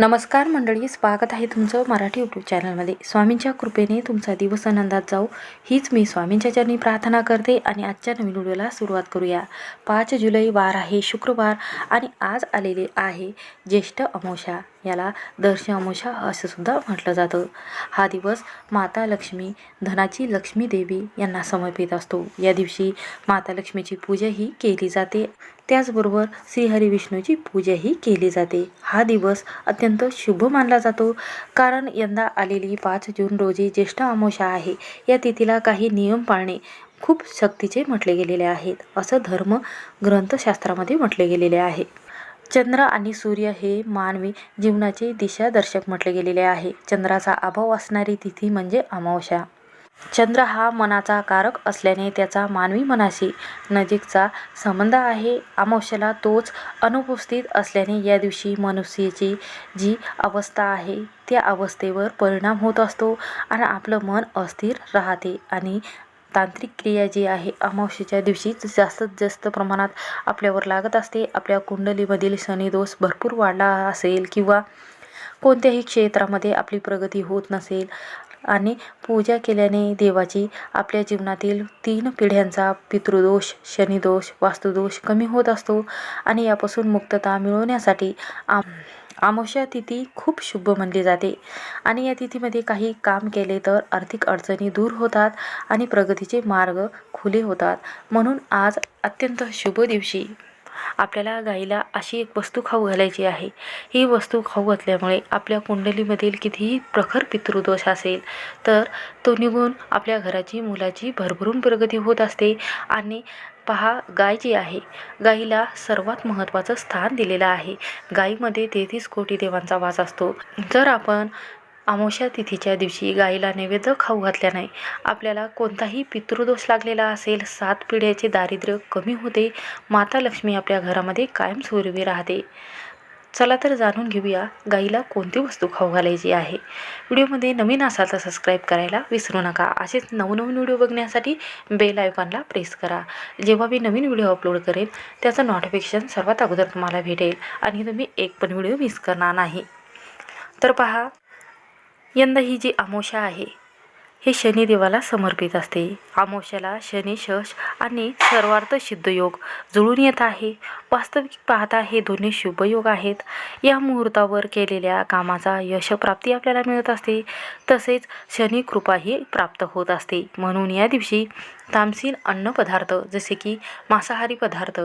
नमस्कार मंडळी स्वागत आहे तुमचं मराठी यूट्यूब चॅनलमध्ये स्वामींच्या कृपेने तुमचा दिवस आनंदात जाऊ हीच मी स्वामींच्या चरणी प्रार्थना करते आणि आजच्या नवीन व्हिडिओला सुरुवात करूया. पाच जुलै वार आहे शुक्रवार आणि आज आलेले आहे ज्येष्ठ अमोशा याला दर्श अमोशा असं सुद्धा म्हटलं जातं. हा दिवस माता लक्ष्मी धनाची लक्ष्मी देवी यांना समर्पित असतो. या दिवशी माता लक्ष्मीची पूजाही केली जाते. त्याचबरोबर श्रीहरी विष्णूची पूजाही केली जाते. हा दिवस अत्यंत शुभ मानला जातो. कारण यंदा आलेली पाच जून रोजी ज्येष्ठ अमावस्या आहे. या तिथीला काही नियम पाळणे खूप सक्तीचे म्हटले गेलेले आहेत. असं धर्म ग्रंथशास्त्रामध्ये म्हटले गेलेले आहे. चंद्र आणि सूर्य हे मानवी जीवनाचे दिशादर्शक म्हटले गेलेले आहे. चंद्राचा अभाव असणारी तिथी म्हणजे अमावस्या. चंद्र हा मनाचा कारक असल्याने त्याचा मानवी मनाशी नजीकचा संबंध आहे. अमावस्येला तोच अनुपस्थित असल्याने या दिवशी मनुष्याची जी अवस्था आहे त्या अवस्थेवर परिणाम होत असतो आणि आपलं मन अस्थिर राहते आणि तांत्रिक क्रिया जी आहे अमावस्येच्या दिवशी जास्तीत जास्त प्रमाणात आपल्यावर लागत असते. आपल्या कुंडलीमधील शनिदोष भरपूर वाढला असेल किंवा कोणत्याही क्षेत्रामध्ये आपली प्रगती होत नसेल आणि पूजा केल्याने देवाची आपल्या जीवनातील तीन पिढ्यांचा पितृदोष शनिदोष वास्तुदोष कमी होत असतो आणि यापासून मुक्तता मिळवण्यासाठी आम अमावस्या तिथी खूप शुभ मानली जाते. आणि या तिथीमध्ये काही काम केले तर आर्थिक अडचणी दूर होतात आणि प्रगतीचे मार्ग खुले होतात. म्हणून आज अत्यंत शुभ दिवशी आपल्याला गाईला अशी एक वस्तू खाऊ घालायची आहे. ही वस्तू खाऊ घातल्यामुळे आपल्या कुंडलीमधील कितीही प्रखर पितृदोष असेल तर तो निघून आपल्या घराची मुलाची भरभरून प्रगती होत असते आणि पहा गाय जी आहे गाईला सर्वात महत्त्वाचं स्थान दिलेलं आहे. गाईमध्ये तेहतीस कोटी देवांचा वास असतो. जर आपण अमावस्या तिथीच्या दिवशी गाईला नैवेद्य खाऊ घातल्या नाही. आपल्याला कोणताही पितृदोष लागलेला असेल सात पिढ्याचे दारिद्र्य कमी होते. माता लक्ष्मी आपल्या घरामध्ये कायम सुरवी राहते. चला तर जाणून घेऊया गाईला कोणती वस्तू खाऊ घालायची आहे. व्हिडिओमध्ये नवीन असाल तर सबस्क्राईब करायला विसरू नका. असेच नवनवीन व्हिडिओ बघण्यासाठी बेल आयकॉनला प्रेस करा. जेव्हा मी नवीन व्हिडिओ अपलोड करेन त्याचं नोटिफिकेशन सर्वात अगोदर तुम्हाला भेटेल आणि तुम्ही एक पण व्हिडिओ मिस करणार नाही. तर पहा यंदा ही जी आमोशा आहे हे शनिदेवाला समर्पित असते. आमोशाला शनिशश आणि सर्वार्थ सिद्धयोग जुळून येत आहे. वास्तविक पाहता हे दोन्ही शुभयोग आहेत. या मुहूर्तावर केलेल्या कामाचा यशप्राप्ती आपल्याला मिळत असते. तसेच शनी कृपाही प्राप्त होत असते. म्हणून या दिवशी तामसीन अन्नपदार्थ जसे की मांसाहारी पदार्थ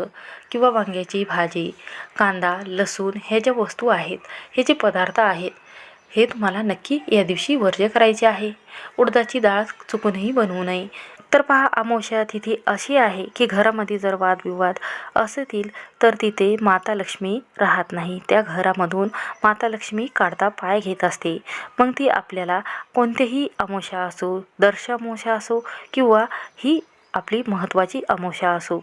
किंवा वांग्याची भाजी कांदा लसूण ह्या ज्या वस्तू आहेत हे जे पदार्थ आहेत हे तुम्हाला नक्की या दिवशी वर्ज्य करायचे आहे. उडदाची डाळ चुकूनही बनवू नये. तर पहा अमावस्या तिथी अशी आहे की घरामध्ये जर वादविवाद असतील तर तिथे माता लक्ष्मी राहत नाही. त्या घरामधून माता लक्ष्मी काढता पाय घेत असते. मग ती आपल्याला कोणतेही अमावस्या असो दर्श अमावस्या असो किंवा ही आपली महत्त्वाची अमावस्या असो.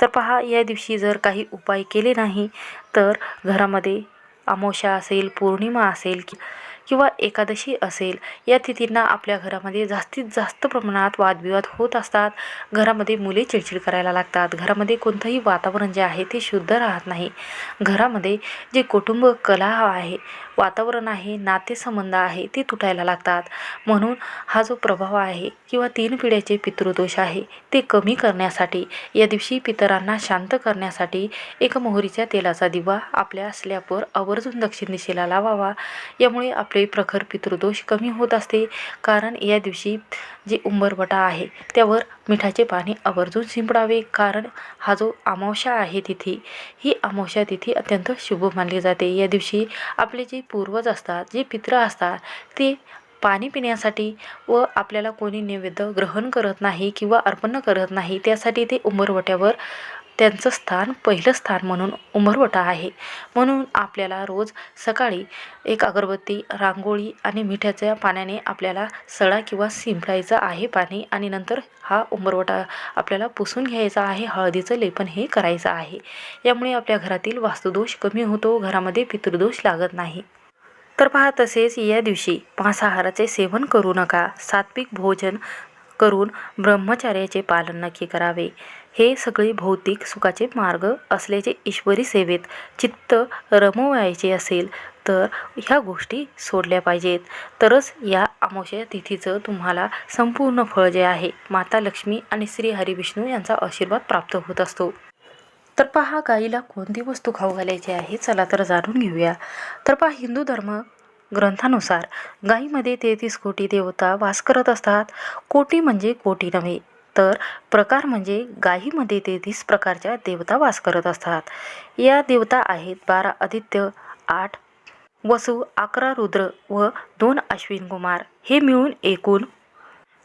तर पहा या दिवशी जर काही उपाय केले नाही तर घरामध्ये अमावस्या असेल पौर्णिमा असेल की किंवा एकादशी असेल या तिथींना आपल्या घरामध्ये जास्तीत जास्त प्रमाणात वादविवाद होत असतात. घरामध्ये मुले चिडचिड करायला लागतात. घरामध्ये कोणतंही वातावरण जे आहे ते शुद्ध राहत नाही. घरामध्ये जे कुटुंब कला आहे वातावरण आहे नातेसंबंध आहे ते तुटायला लागतात. म्हणून हा जो प्रभाव आहे किंवा तीन पिढ्याचे पितृदोष आहे ते कमी करण्यासाठी या दिवशी पितरांना शांत करण्यासाठी एक मोहरीच्या तेलाचा दिवा आपल्या स्लॅबवर आवर्जून दक्षिण दिशेला लावावा. यामुळे आपले प्रखर पितृदोष कमी होत असते. कारण या दिवशी जे उंबरवटा आहे त्यावर मिठाचे पाणी आवर्जून शिंपडावे. कारण हा जो अमावस्या आहे तिथी ही अमावस्या तिथी अत्यंत शुभ मानली जाते. या दिवशी आपले जे पूर्वज असतात जे पित्र असतात ते पाणी पिण्यासाठी व आपल्याला कोणी नैवेद्य ग्रहण करत नाही किंवा अर्पण करत नाही त्यासाठी ते उंबरवट्यावर त्यांचं स्थान पहिलं स्थान म्हणून उंबरवटा आहे. म्हणून आपल्याला रोज सकाळी एक अगरबत्ती रांगोळी आणि मिठाच्या पाण्याने आपल्याला सडा किंवा शिंपडायचं आहे पाणी आणि नंतर हा उंबरवटा आपल्याला पुसून घ्यायचा आहे. हळदीचं लेपन हे करायचं आहे. यामुळे आपल्या घरातील वास्तुदोष कमी होतो घरामध्ये पितृदोष लागत नाही. तर पहा तसेच या दिवशी मांसाहाराचे सेवन करू नका. सात्विक भोजन करून ब्रह्मचार्याचे पालन नक्की करावे. हे सगळे भौतिक सुखाचे मार्ग असल्याचे ईश्वरी सेवेत चित्त रमवायचे असेल तर ह्या गोष्टी सोडल्या पाहिजेत. तरच या अमावस्या तिथीचं तुम्हाला संपूर्ण फळ जे आहे माता लक्ष्मी आणि श्री हरिविष्णू यांचा आशीर्वाद प्राप्त होत असतो. तर पहा गाईला कोणती वस्तू खाऊ घालायची आहे? चला तर जाणून घेऊया. तर पहा हिंदू धर्म ग्रंथानुसार गायीमध्ये तेहतीस कोटी देवता वास करत असतात. कोटी म्हणजे कोटी नव्हे तर प्रकार म्हणजे गायीमध्ये तेहतीस प्रकारच्या देवता वास करत असतात. या देवता आहेत बारा आदित्य आठ वसू अकरा रुद्र व दोन अश्विन कुमार. हे मिळून एकूण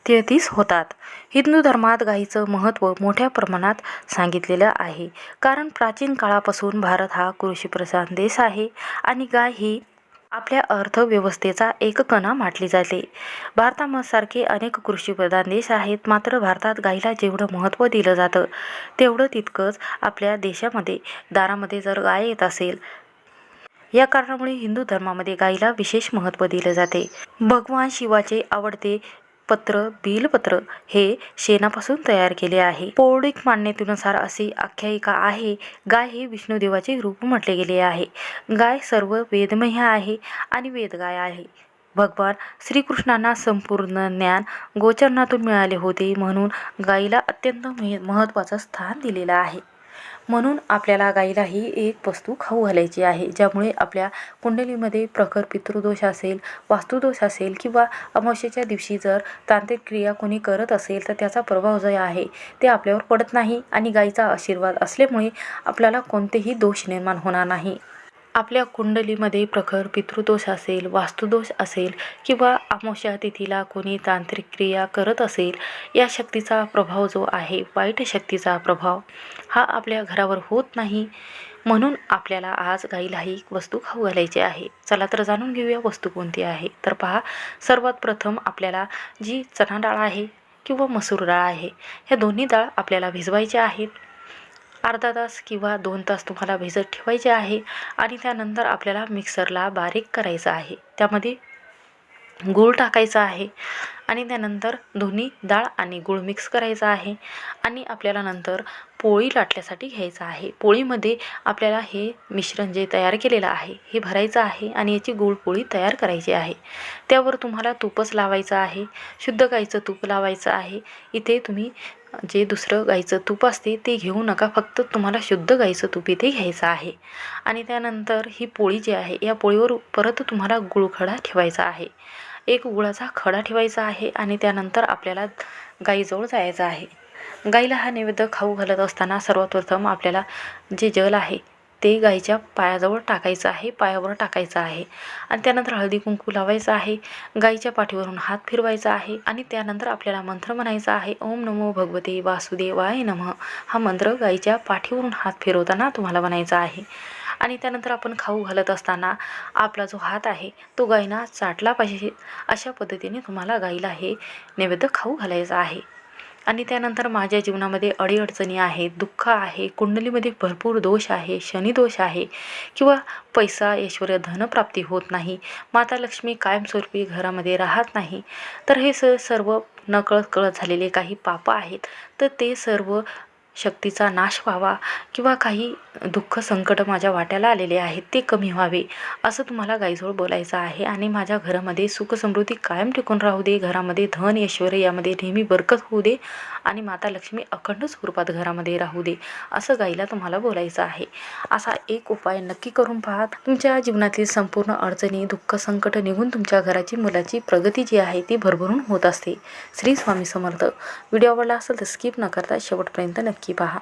तेहतीस होतात. हिंदू धर्मात गायीचं महत्त्व मोठ्या प्रमाणात सांगितलेलं आहे. कारण प्राचीन काळापासून भारत हा कृषीप्रधान देश आहे आणि गाय ही आपल्या अर्थव्यवस्थेचा एक कणा माटली जाते. भारतासारखे अनेक कृषीप्रधान देश आहेत मात्र भारतात गाईला जेवढं महत्त्व दिलं जातं तेवढं तितकंच आपल्या देशामध्ये दारामध्ये जर गाय येत असेल या कारणामुळे हिंदू धर्मामध्ये गाईला विशेष महत्त्व दिले जाते. भगवान शिवाचे आवडते पत्र बिलपत्र हे शेणापासून तयार केले आहे. पौराणिक मान्यतेनुसार अशी आख्यायिका आहे. गाय हे विष्णुदेवाचे रूप म्हटले गेले आहे. गाय सर्व वेदमय आहे आणि वेदगाय आहे. भगवान श्रीकृष्णांना संपूर्ण ज्ञान गोचरणातून मिळाले होते म्हणून गायीला अत्यंत महत्त्वाचं स्थान दिलेलं आहे. म्हणून आपल्याला गाईला ही एक वस्तू खाऊ घालायची आहे ज्यामुळे आपल्या कुंडलीमध्ये प्रखर पितृदोष असेल वास्तुदोष असेल किंवा अमावस्येच्या दिवशी जर तांत्रिक क्रिया कोणी करत असेल तर त्याचा प्रभाव जो आहे ते आपल्यावर पडत नाही आणि गाईचा आशीर्वाद असल्यामुळे आपल्याला कोणतेही दोष निर्माण होणार नाही. आपल्या कुंडलीमध्ये प्रखर पितृदोष असेल वास्तुदोष असेल किंवा अमावस्या तिथीला कोणी तांत्रिक क्रिया करत असेल या शक्तीचा प्रभाव जो आहे वाईट शक्तीचा प्रभाव हा आपल्या घरावर होत नाही. म्हणून आपल्याला आज गाईलाही वस्तू खाऊ घालायची आहे. चला तर जाणून घेऊया वस्तू कोणती आहे. तर पहा सर्वात प्रथम आपल्याला जी चणा डाळ आहे किंवा मसूर डाळ आहे ह्या दोन्ही डाळ आपल्याला भिजवायच्या आहेत. अर्धा तास किंवा दोन तास तुम्हाला भिजत ठेवायचे आहे आणि त्यानंतर आपल्याला मिक्सरला बारीक करायचं आहे. त्यामध्ये गूळ टाकायचा आहे आणि त्यानंतर दोन्ही डाळ आणि गूळ मिक्स करायचा आहे आणि आपल्याला नंतर पोळी लाटल्यासाठी घ्यायचं आहे. पोळीमध्ये आपल्याला हे मिश्रण जे तयार केलेलं आहे हे भरायचं आहे आणि याची पोळी तयार करायची आहे. त्यावर तुम्हाला तूपच लावायचं आहे शुद्ध गाईचं तूप लावायचं आहे. इथे तुम्ही जे दुसरं गाईचं तूप असते ते घेऊ नका. फक्त तुम्हाला शुद्ध गाईचं तूप इथे घ्यायचं आहे. आणि त्यानंतर ही पोळी जी आहे या पोळीवर परत तुम्हाला गुळखडा ठेवायचा आहे. एक गुळाचा खडा ठेवायचा आहे आणि त्यानंतर आपल्याला गाईजवळ जायचं आहे. गाईला हा नैवेद्य खाऊ घालत असताना सर्वात प्रथम आपल्याला जे जल आहे ते गाईच्या पायाजवळ टाकायचं आहे पायावर टाकायचं आहे. आणि त्यानंतर हळदी कुंकू लावायचं आहे गाईच्या पाठीवरून हात फिरवायचा आहे आणि त्यानंतर आपल्याला मंत्र म्हणायचा आहे ओम नमो भगवते वासुदेवाय नम. हा मंत्र गाईच्या पाठीवरून हात फिरवताना तुम्हाला म्हणायचा आहे. आणि त्यानंतर आपण खाऊ घालत असताना आपला जो हात आहे तो गायीना चाटला पाहिजे अशा पद्धतीने तुम्हाला गाईला हे नैवेद्य खाऊ घालायचं आहे. आणि त्यानंतर माझ्या जीवनामध्ये अडीअडचणी आहेत दुःख आहे कुंडलीमध्ये भरपूर दोष आहे शनिदोष आहे किंवा पैसा ऐश्वर धनप्राप्ती होत नाही माता लक्ष्मी कायमस्वरूपी घरामध्ये राहत नाही. तर हे स सर्व नकळत कळत झालेले काही पापं आहेत. तर ते सर्व शक्तीचा नाश व्हावा किंवा काही दुःख संकट माझ्या वाट्याला आलेले आहेत ते कमी व्हावे असं तुम्हाला गाईजवळ बोलायचं आहे. आणि माझ्या घरामध्ये सुखसमृद्धी कायम टिकून राहू दे घरामध्ये धन ऐश्वर यामध्ये नेहमी बरकत होऊ दे आणि माता लक्ष्मी अखंड स्वरूपात घरामध्ये राहू दे असं गाईला तुम्हाला बोलायचं आहे. असा एक उपाय नक्की करून पहा. तुमच्या जीवनातील संपूर्ण अडचणी दुःख संकट निघून तुमच्या घराची मुलाची प्रगती जी आहे ती भरभरून होत असते. श्री स्वामी समर्थ. व्हिडिओ आवडला असेल तर स्किप न करता शेवटपर्यंत नक्की नक्की पहा.